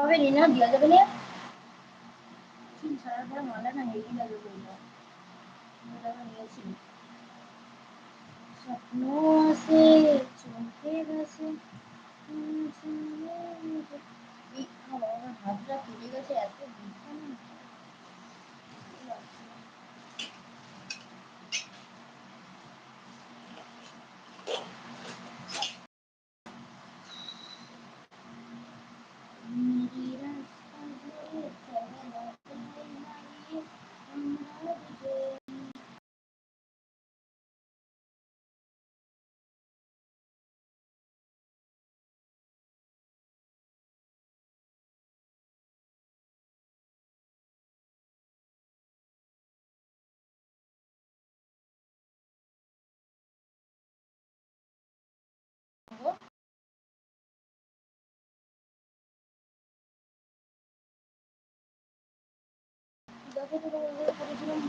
হবে নি দিয়া যাবে না? চুল ছাড়ার পরে মালা না হেভি লাগে নিয়েছি স্বপ্ন আছে চোখে গেছে হাতটা কেটে গেছে, এত দেখো তো করেছিলাম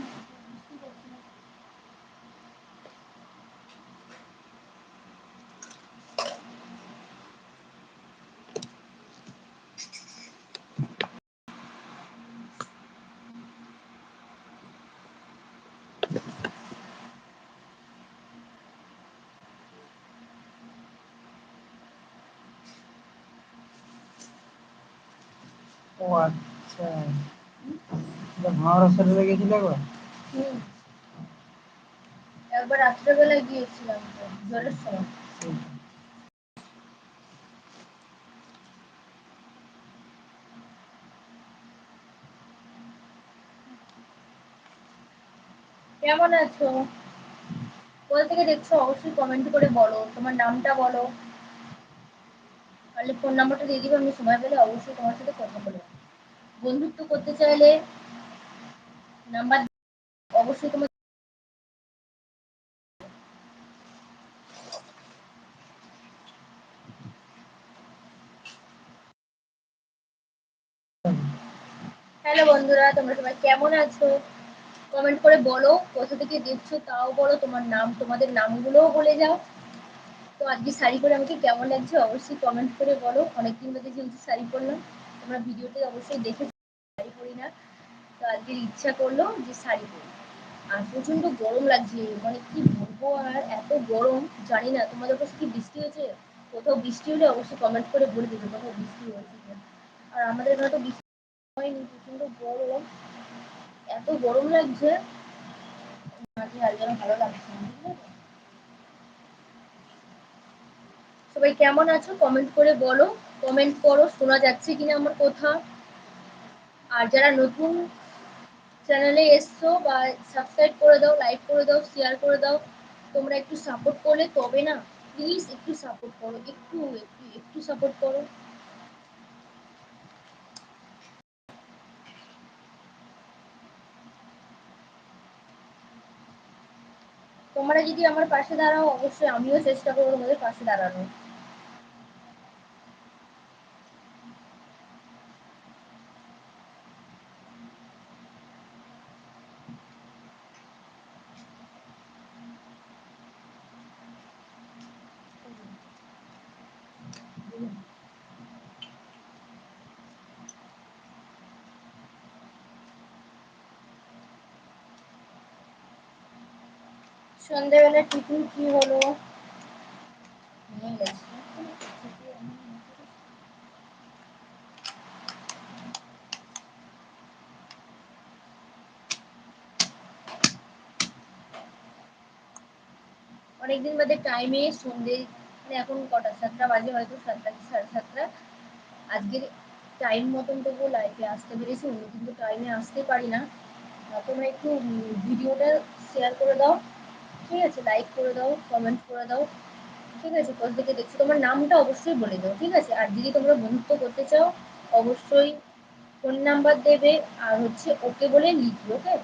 কেমন আছো? কোথা থেকে দেখছ? অবশ্যই কমেন্ট করে বলো। তোমার নামটা বলো। তাহলে ফোন নাম্বারটা দিয়ে দিবে, আমি সময় পেলে অবশ্যই তোমার সাথে কথা বলব। বন্ধুত্ব করতে চাইলে নাম্বার অবশ্যই হ্যালো বন্ধুরা, তোমরা সবাই কেমন আছো? কমেন্ট করে বলো, কোথা থেকে দেখছ তাও বলো, তোমার নাম, তোমাদের নামগুলোও বলে যাও। তো আজকে শাড়ি পরে আমাকে কেমন লাগছে অবশ্যই কমেন্ট করে বলো। অনেকদিন বাদে যেহেতু শাড়ি পরলাম। তোমরা ভিডিওতে অবশ্যই দেখে আজকে ইচ্ছা করল যে শাড়ি পরি। আর প্রচণ্ড গরম লাগছে মানে কি বলব আর এত গরম, জানি না, তোমাদের কাছে কি বৃষ্টি হয়েছে? কোথাও বৃষ্টি হলে অবশ্যই কমেন্ট করে বলে দেবে কোথাও বৃষ্টি হয়েছে আর আমাদের এখানে তো বৃষ্টি হয়নি প্রচণ্ড গরম, এত গরম লাগছে। মাঝে আর যেন ভালো লাগছে সবাই কেমন আছো? কমেন্ট করে বলো। কমেন্ট করো, শোনা যাচ্ছে কিনা আমার কথা। আর যারা নতুন চ্যানেলে এসছো বা সাবস্ক্রাইব করে দাও লাইক করে দাও শেয়ার করে দাও, তোমরা একটু সাপোর্ট করলে তবে না প্লিজ একটু সাপোর্ট করো, একটু একটু সাপোর্ট করো। তোমরা যদি আমার পাশে দাঁড়াও, অবশ্যই আমিও চেষ্টা করব তোমাদের পাশে দাঁড়ানো সন্ধ্যেবেলা টিফিন কি হলো? অনেকদিন বাদে টাইমে সন্ধে মানে এখন কটা? সাতটা বাজে হয়তো, সাতটা সাড়ে সাতটা? আজকের টাইম মতন তবুও লাইফে আসতে পেরেছি, অন্য কিন্তু টাইমে আসতে পারি না। তোমরা একটু ভিডিওটা শেয়ার করে দাও। ঠিক আছে লাইক করে দাও কমেন্ট করে দাও, ঠিক আছে থেকে দেখছ, তোমার নামটা অবশ্যই বলে দাও, ঠিক আছে? আর যদি তোমরা বন্ধুত্ব করতে চাও, অবশ্যই ফোন নাম্বার দেবে, আর হচ্ছে ওকে বলে লিখবে ওকে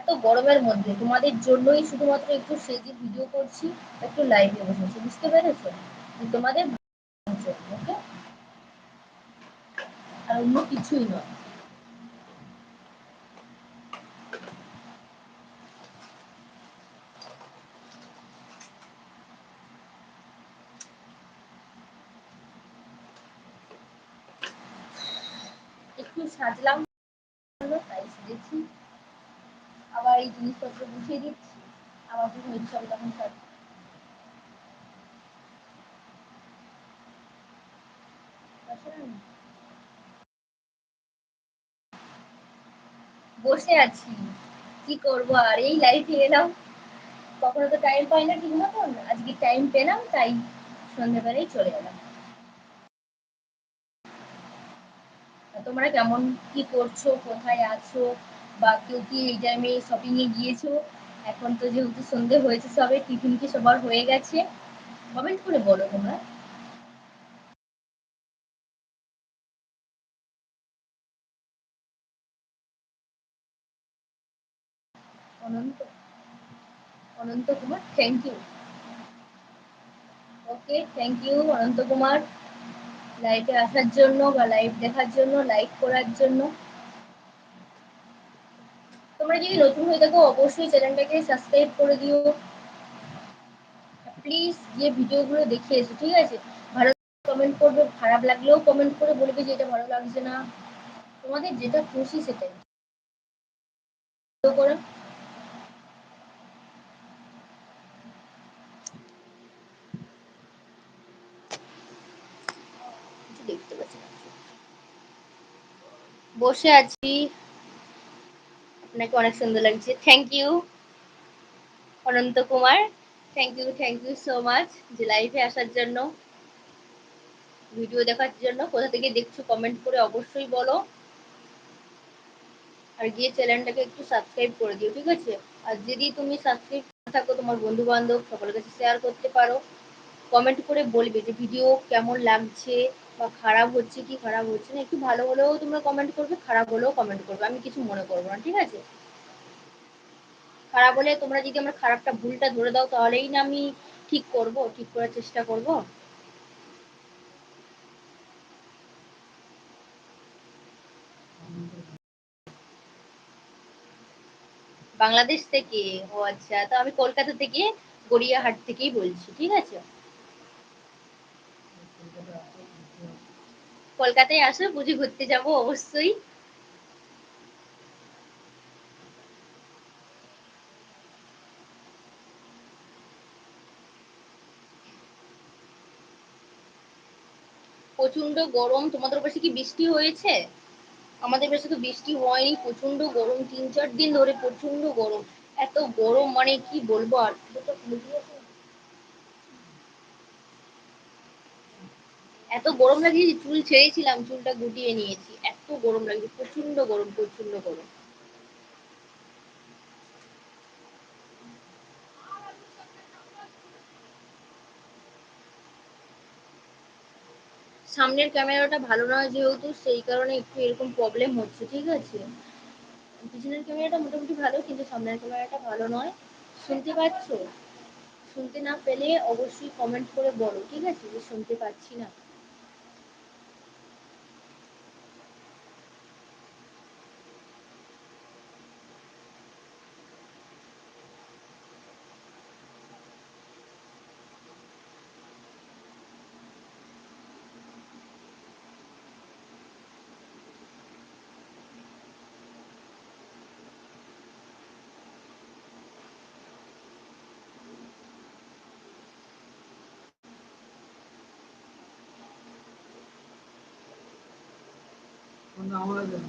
এত গরমের মধ্যে, তোমাদের জন্যই শুধুমাত্র একটু সেজে ভিডিও করছি, একটু লাইভে বসেছি, বুঝতে পেরেছ? তোমাদের ওকে আর অন্য কিছুই নয়। সাজলাম? তাই সেজেছি। আবার এই জিনিসপত্র গুছিয়ে দিচ্ছি। আবার যখন ইচ্ছা হবে তখন সাজ বসে আছি। কি করব? আর এই লাইফে এলাম। কখনো তো টাইম পাই না ঠিক মতন। আজকে টাইম পেলাম, তাই সন্ধ্যেবেলায় চলে এলাম। তোমরা কেমন কি করছ? কোথায় আছো? বা কেউ কি এই টাইমে শপিং এ গিয়েছো? এখন তো যেহেতু সন্ধে হয়েছে সবে টিফিন কি সবার হয়ে গেছে? কমেন্ট করে বলো তোমরা। Ananta Ananta Kumar thank you okay thank you Ananta Kumar. লাইভে আসার জন্য বা লাইভ দেখার জন্য লাইক করার জন্য। তোমরা যদি নতুন হয়ে থাকো, অবশ্যই চ্যানেলটাকে সাবস্ক্রাইব করে দিও। প্লিজ যে ভিডিওগুলো দেখে এসো ঠিক আছে? ভালো কমেন্ট করবে, খারাপ লাগলেও কমেন্ট করে বলবে যে এটা ভালো লাগছে না। তোমাদের যেটা খুশি সেটাই। করে দেখতে পাচ্ছি বসে আছি। আপনাকে অনেক সুন্দর লাগছে। Thank you Ananta Kumar. Thank you thank you so much যে লাইভে আসার জন্য ভিডিও দেখার জন্য। কোথা থেকে দেখছ কমেন্ট করে অবশ্যই বলো। আর গিয়ে চ্যানেলটাকে একটু সাবস্ক্রাইব করে দিও, ঠিক আছে? আর যদি তুমি সাবস্ক্রাইব থাকো, তোমার বন্ধু বান্ধব সকলের কাছে শেয়ার করতে পারো। কমেন্ট করে বলবে যে ভিডিও কেমন লাগছে। বা খারাপ হচ্ছে কি খারাপ হচ্ছে না, একটু ভালো হলেও তোমরা কমেন্ট করবে, খারাপ হলেও কমেন্ট করবে, আমি কিছু মনে করব না, ঠিক আছে? খারাপ হলে তোমরা যদি আমার খারাপটা ভুলটা ধরে দাও, তাহলেই না আমি ঠিক করব, ঠিক করার চেষ্টা করব? বাংলাদেশ থেকে, ও আচ্ছা তো আমি কলকাতা থেকে গড়িয়াহাট থেকেই বলছি, ঠিক আছে? কলকাতায় আসো, বুঝি ঘুরতে যাব অবশ্যই। প্রচণ্ড গরম, তোমাদের পাশে কি বৃষ্টি হয়েছে? আমাদের পাশে তো বৃষ্টি হয়নি প্রচণ্ড গরম, তিন চার দিন ধরে প্রচণ্ড গরম। এত গরম মানে কি বলব আর? এত গরম লাগে চুল ছেড়েছিলাম, চুলটা গুটিয়ে নিয়েছি। এত গরম লাগছে প্রচণ্ড গরম প্রচণ্ড গরম। সামনের ক্যামেরাটা ভালো নয় যেহেতু, সেই কারণে একটু এরকম প্রবলেম হচ্ছে, ঠিক আছে? পিছনের ক্যামেরাটা মোটামুটি ভালো, কিন্তু সামনের ক্যামেরাটা ভালো নয়। শুনতে পাচ্ছ? শুনতে না পেলে অবশ্যই কমেন্ট করে বলো, ঠিক আছে? যে শুনতে পাচ্ছি না। আমাদের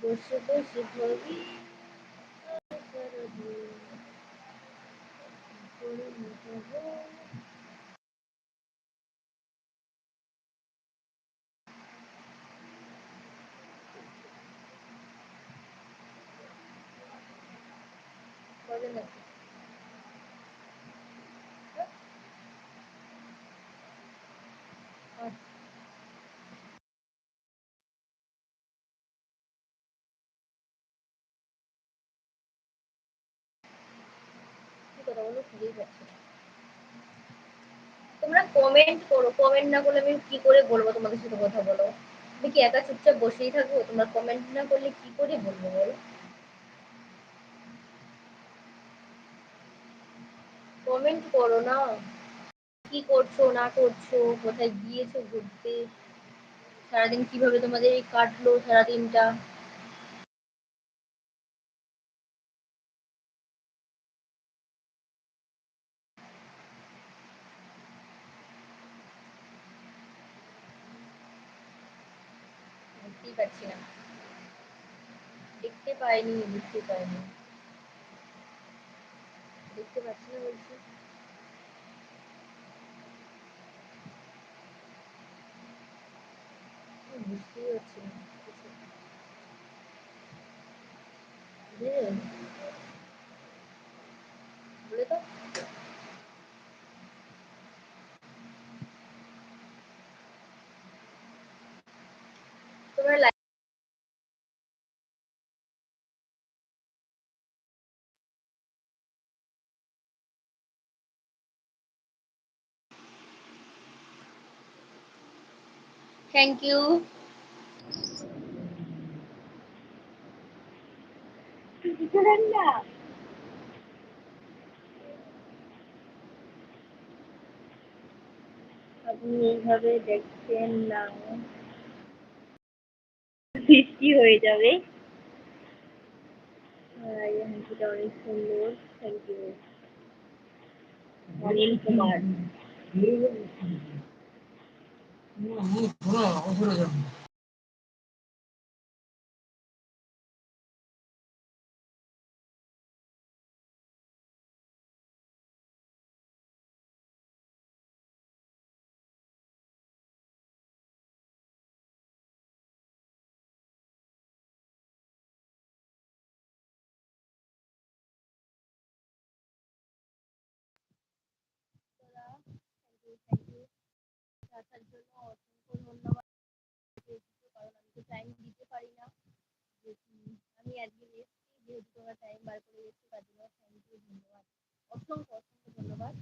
বসে বসে ভাবি কি কথা বলো খুঁজেই পাচ্ছি তোমরা কমেন্ট করো কমেন্ট না করলে আমি কি করে বলব তোমাদের সাথে কথা বলো? আমি কি একা চুপচাপ বসেই থাকব তোমরা কমেন্ট না করলে কি করে বলব বলো? কমেন্ট করো না। কি করছ, না করছ, কোথায় গিয়েছো, ঘুরতে? সারাদিন কীভাবে তোমাদের কাটলো সারাদিনটা? পাইনি দেখতে পাইনি। দেখতে পাচ্ছি না বলছি। বুঝতেই পারছি না। বলে লাইক থ্যাংক ইউ না আপনি এইভাবে দেখছেন না বৃষ্টি হয়ে যাবে আর এই হাসিটা অনেক সুন্দর থ্যাংক ইউ অনিল কুমার 뭐, 뭐, 돌아, 어그러져. আসার জন্য অসংখ্য ধন্যবাদ। কারণ আমি তো টাইম দিতে পারি না। আমি একদিন এসেছি, যেহেতু তোমরা টাইম বার করে এসেছ তার জন্য থ্যাংক ইউ ধন্যবাদ। অসংখ্য অসংখ্য ধন্যবাদ।